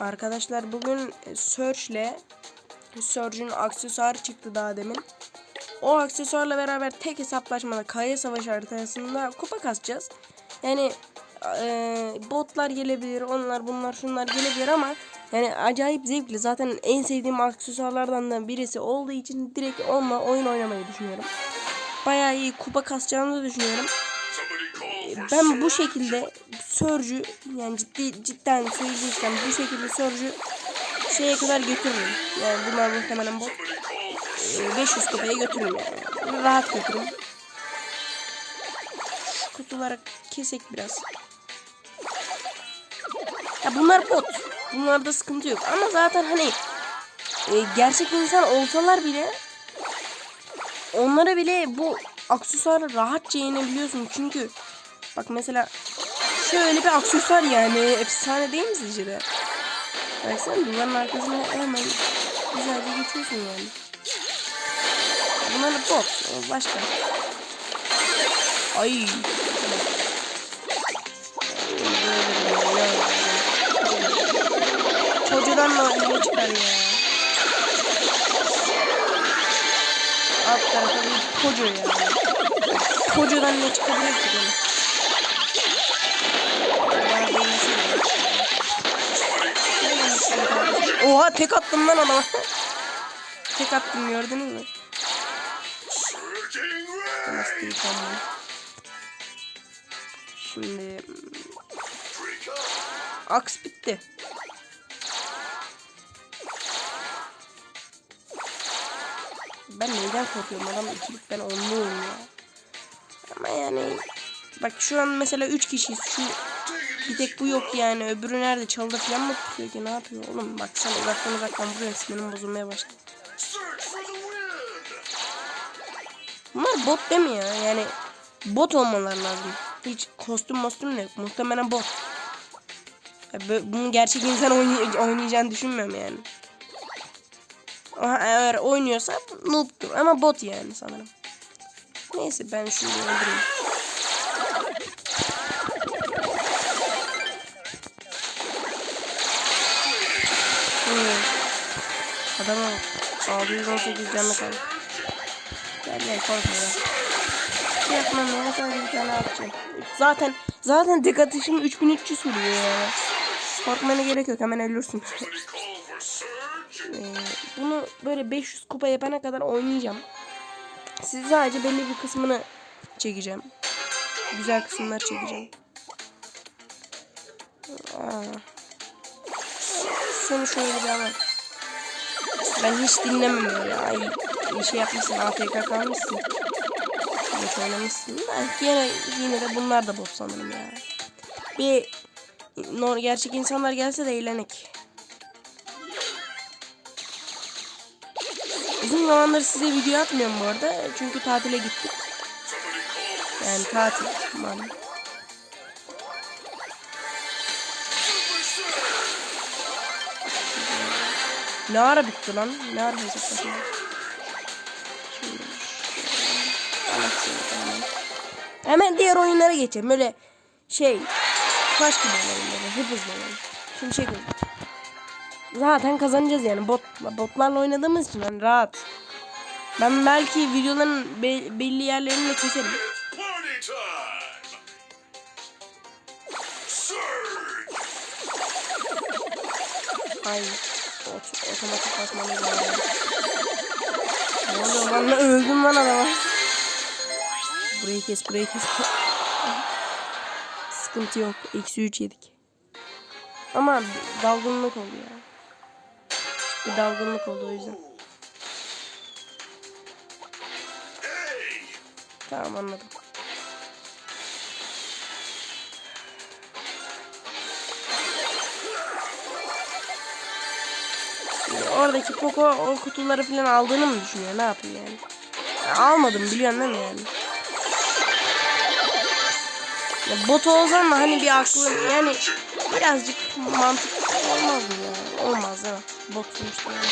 Arkadaşlar bugün Surge'le Surge'ün aksesuarı çıktı daha demin. O aksesuarla beraber tek hesaplaşmada Kaya Savaşı haritasında kupa kasacağız. Yani e, botlar gelebilir, onlar bunlar şunlar gelebilir ama yani acayip zevkli. Zaten en sevdiğim aksesuarlardan da birisi olduğu için direkt onunla oyun oynamayı düşünüyorum. Bayağı iyi kupa kasacağımızı düşünüyorum. Ben bu şekilde Surge'ü yani ciddi cidden söyleyeceksem bu şekilde Surge'ü şeye kadar götürürüm. Yani bunlar muhtemelen. Ee, 500 kupaya götürürüm yani. Rahat götürürüm. Şu kutuları kesek biraz. Ya bunlar bot. Bunlarda sıkıntı yok. Ama zaten hani e, gerçek insan olsalar bile onlara bile bu aksesuarı rahatça yenebiliyorsun. Çünkü bak mesela şöyle bir aksesuar yani efsane değil mi sizce? Baksana duvarın arkasına hemen güzelce geçiyorsun yani. Bunlar da bot. Başka. Ay. Çocuğdan mı ne çıkar ya? Alt tarafa bir koca ya. Kocadan ne çıkabilir ki böyle? Oha tek attım lan adama. tek attım gördünüz mü? Nasıl değil. Şimdi aks bitti. Ben neyden korkuyorum adam ikilik ben onluğum ya. Ama yani bak şu an mesela 3 kişiyiz şu bir tek bu yok yani öbürü nerede çaldı falan mı tutuyor ki ne yapıyor oğlum bak sen uzaktan uzaktan vuruyor sinirim bozulmaya başladı. Bunlar bot değil mi ya yani bot olmaları lazım. Hiç kostüm mostüm de yok muhtemelen bot. Ya Bunu gerçek insan oynay- oynayacağını düşünmüyorum yani. Aha, eğer oynuyorsa noob'tur ama bot yani sanırım. Neyse ben şunu öldüreyim. Adama bak. 618 canlı kaldı. Gel gel korkma ya. Şey yapmam ya sadece bir tane atacağım. Zaten zaten tek atışım 3300 vuruyor ya. Korkmana gerek yok hemen ölürsün. Ee, bunu böyle 500 kupa yapana kadar oynayacağım. Siz sadece belli bir kısmını çekeceğim. Güzel kısımlar çekeceğim. Aa. Seni şöyle bir ama. Ben hiç dinlemem öyle. Ay bir şey yapmışsın AFK kalmışsın. Geç oynamışsın da yine, yine de bunlar da bot sanırım ya. Bir nor gerçek insanlar gelse de eğlenek. Uzun zamandır size video atmıyorum bu arada. Çünkü tatile gittik. Yani tatil malum. Ne ara bitti lan? Ne ara hesaplaşma? Hemen diğer oyunlara geçelim. Böyle şey Flash gibi böyle. Hep hızlı olalım. Şimdi şey koyalım. Zaten kazanacağız yani. Bot, botlarla oynadığımız için hani rahat. Ben belki videoların be- belli yerlerini de keserim. Party time! Surge! Ay. Ot otomatik basmamız. Ne oluyor lan? Öldüm lan adama. Burayı kes, burayı kes. Sıkıntı yok. Eksi 3 yedik. Ama dalgınlık oldu ya. Bir dalgınlık oldu o yüzden. Tamam anladım. Oradaki Poco o kutuları falan aldığını mı düşünüyor? Ne yapıyor yani? Ya almadım biliyorsun değil mi yani? Ya bot olsan da hani bir aklın yani birazcık mantık olmaz mı ya? Olmaz değil mi? Bot sonuçta yani.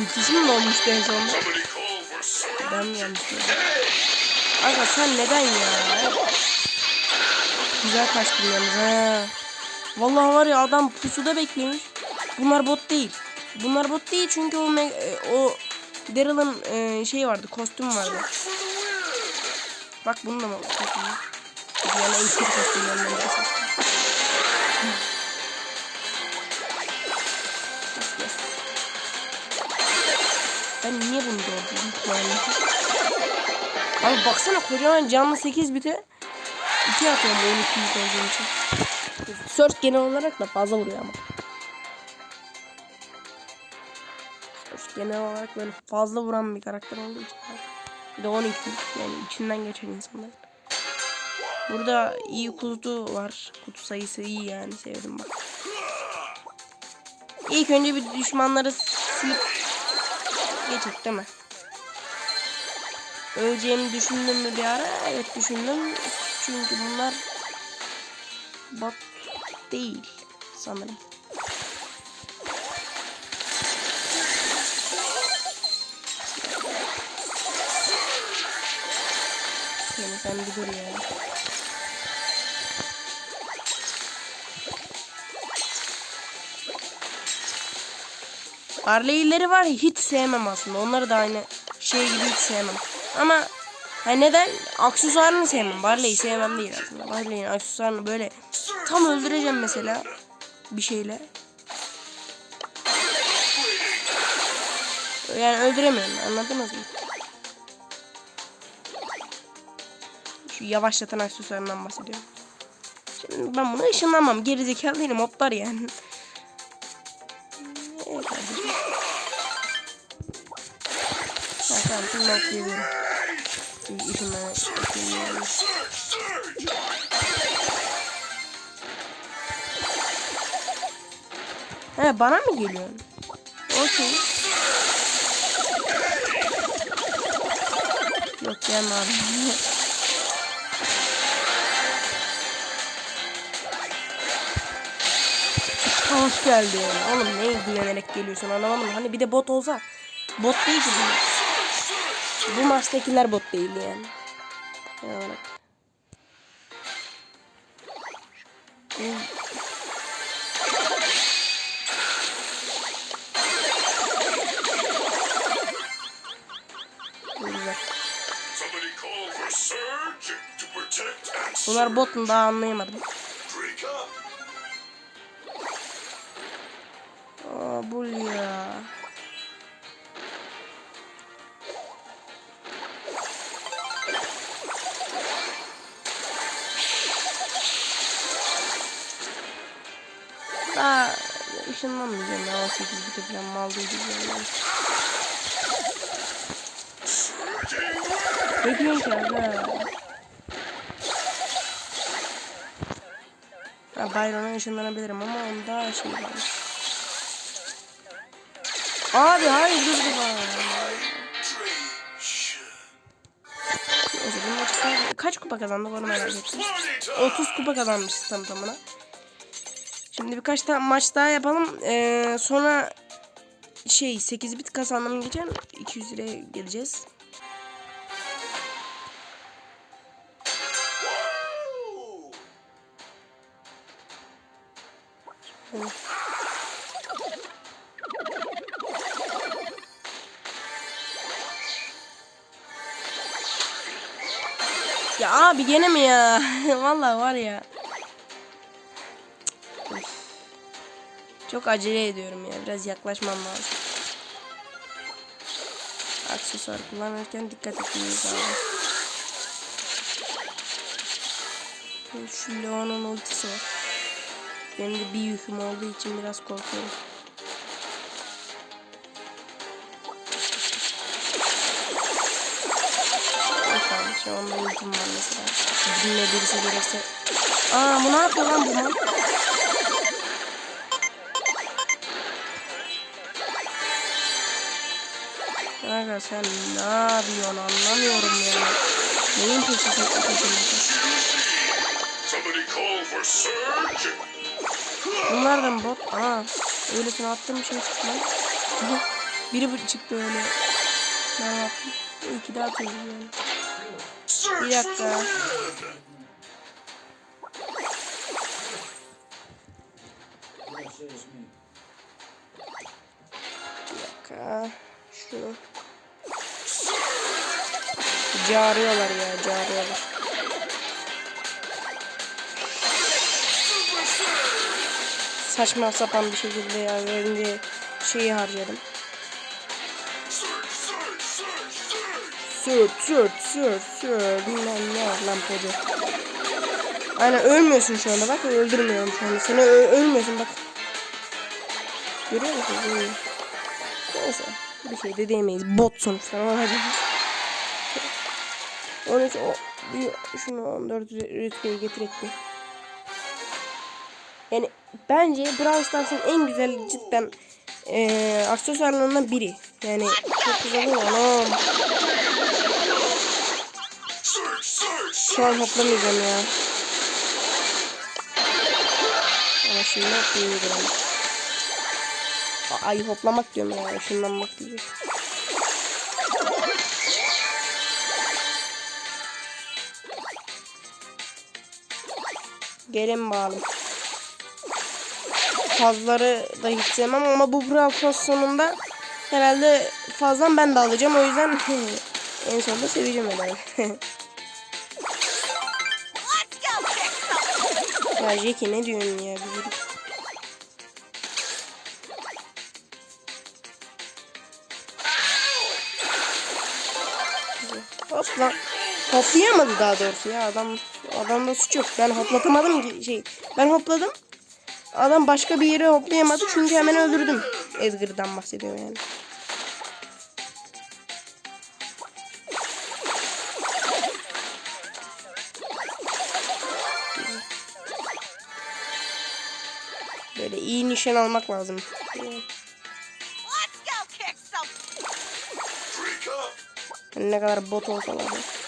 Ultisi mi olmuştu en sonunda? Ben mi yanlış? Aga sen neden ya? Güzel kaçtın yalnız ha. Vallahi var ya adam pusuda beklemiş. Bunlar bot değil. Bunlar bot değil çünkü o e, o Daryl'ın e, şeyi vardı, kostüm vardı. Bak bunun da mı kostüm var? Yani en kötü kostümlerinden birisi. Ben niye bunu doğdum? Yani. Abi baksana kocaman canlı 8 bite. 2 atıyorum bu 12 yük olduğum için. Search genel olarak da fazla vuruyor ama. Search genel olarak böyle fazla vuran bir karakter olduğu için. Bir de 12 yük yani içinden geçen insanlar. Burada iyi kutu var. Kutu sayısı iyi yani sevdim bak. İlk önce bir düşmanları silip geçek değil mi? Öleceğimi düşündüm mü bir ara? Evet düşündüm. Çünkü bunlar bot değil sanırım. Yani sen bir dur ya. Barley'leri var ya hiç sevmem aslında. Onları da aynı şey gibi hiç sevmem. Ama ha neden? Aksesuarını sevmem. Barley'i sevmem değil aslında. Barley'in aksesuarını böyle tam öldüreceğim mesela bir şeyle. Yani öldüremiyorum. Anladınız mı? Şu yavaşlatan aksesuarından bahsediyorum. Şimdi ben bunu ışınlanmam. Gerizekalı değilim. Hoplar yani. Ha, tamam şimdi atlayabilirim. Çünkü. Surge, surge. He bana mı geliyorsun? Okey. Yok gelme abi. Hoş geldi. Oğlum ne güvenerek geliyorsun anlamadım. Hani bir de bot olsa. Bot değil ki bu. Bu maçtakiler bot değil yani. Genel olarak. Bunlar bot mu daha anlayamadım. Aa bu 8 bite falan mal duydum yani. Ne diyorsun ki abi? Ha Byron'a ışınlanabilirim ama onda şey var. Abi hayır dur bir bak. Neyse bunun kaç kupa kazandık onu merak ettim. 30 kupa kazanmışız tam tamına. Şimdi birkaç tane maç daha yapalım. Ee, sonra şey 8 bit kazandım geçen 200 liraya geleceğiz. Ya abi gene mi ya? Vallahi var ya. Çok acele ediyorum ya. Biraz yaklaşmam lazım. Aksesuar kullanırken dikkat etmemiz lazım. Şu Leon'un ultisi var. Benim de bir yüküm olduğu için biraz korkuyorum. Abi şu anda ultim var mesela. Dinle birisi gelirse. Aa bu ne yapıyor lan bu mal? Aga sen ne yapıyorsun anlamıyorum ya. Neyin peşinde peşinde? Bunlardan bot. Aa öylesine attığım bir şey çıktı. Biri bu- çıktı öyle. Ben yaptım. İki daha yani. Bir dakika. Carıyorlar ya carıyorlar. Saçma sapan bir şekilde ya önce şeyi harcadım. Sür sür sür sür bilmem ne var lan podu. Aynen ölmüyorsun şu anda bak öldürmüyorum şu anda. Seni ölmüyorsun bak. Görüyor musun? Neyse bir şey de diyemeyiz. Bot sonuçta hadi. 13 o bir şunu 14 rütbeye getirek. Yani bence Brawl Stars'ın en güzel cidden eee aksesuarlarından biri. Yani çok güzel search, Şu an hoplamayacağım ya. Ama şimdi hoplayayım Ay hoplamak diyorum ya. Işınlanmak diyecek. Gelin bakalım. Fazları da hiç sevmem ama bu Brawl sonunda herhalde fazlan ben de alacağım. O yüzden en sonunda seveceğim herhalde. Ya Jackie ne diyorsun ya? Bir. Hop lan. Hoplayamadı daha doğrusu ya adam. Adamda suç yok. Ben hoplatamadım ki şey. Ben hopladım. Adam başka bir yere hoplayamadı çünkü hemen öldürdüm. Edgar'dan bahsediyor yani. Böyle iyi nişan almak lazım. Yani ne kadar bot olsalar da.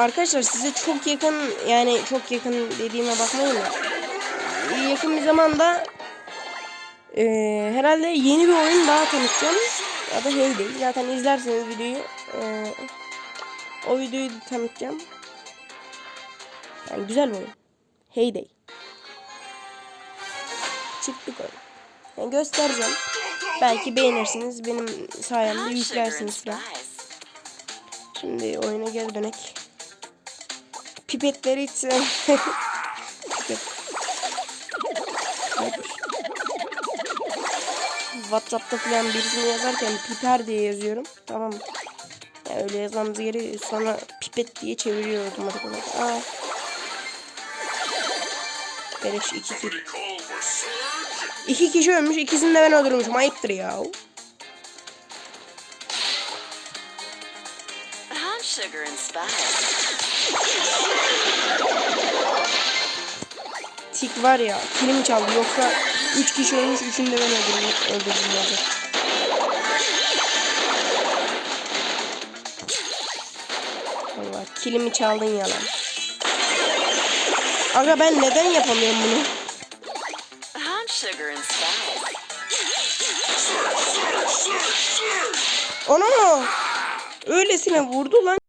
Arkadaşlar size çok yakın yani çok yakın dediğime bakmayın da yakın bir zamanda eee, herhalde yeni bir oyun daha tanıtacağım. Adı Heyday. Zaten izlerseniz videoyu eee, o videoyu tanıtacağım. Yani güzel bir oyun. Heyday. Çiftlik oyun. Yani göstereceğim. Belki beğenirsiniz. Benim sayemde yüklersiniz falan. Şimdi oyuna geri dönek. Pipetleri. Sniper. Whatsapp'ta falan birisini yazarken piper diye yazıyorum. Tamam mı? Ya öyle yazmamız geri sonra pipet diye çeviriyor otomatik olarak. Aa. Beleş iki surge! İki kişi ölmüş ikisini de ben öldürmüşüm. Ayıptır ya. Sugar and. Tik var ya kilim çaldı yoksa 3 kişi ölmüş 3'ünü de ben öldürdüm. öldürdüm olacak. Allah kilimi çaldın yalan. Aga ben neden yapamıyorum bunu? Onu mu? Öylesine vurdu lan.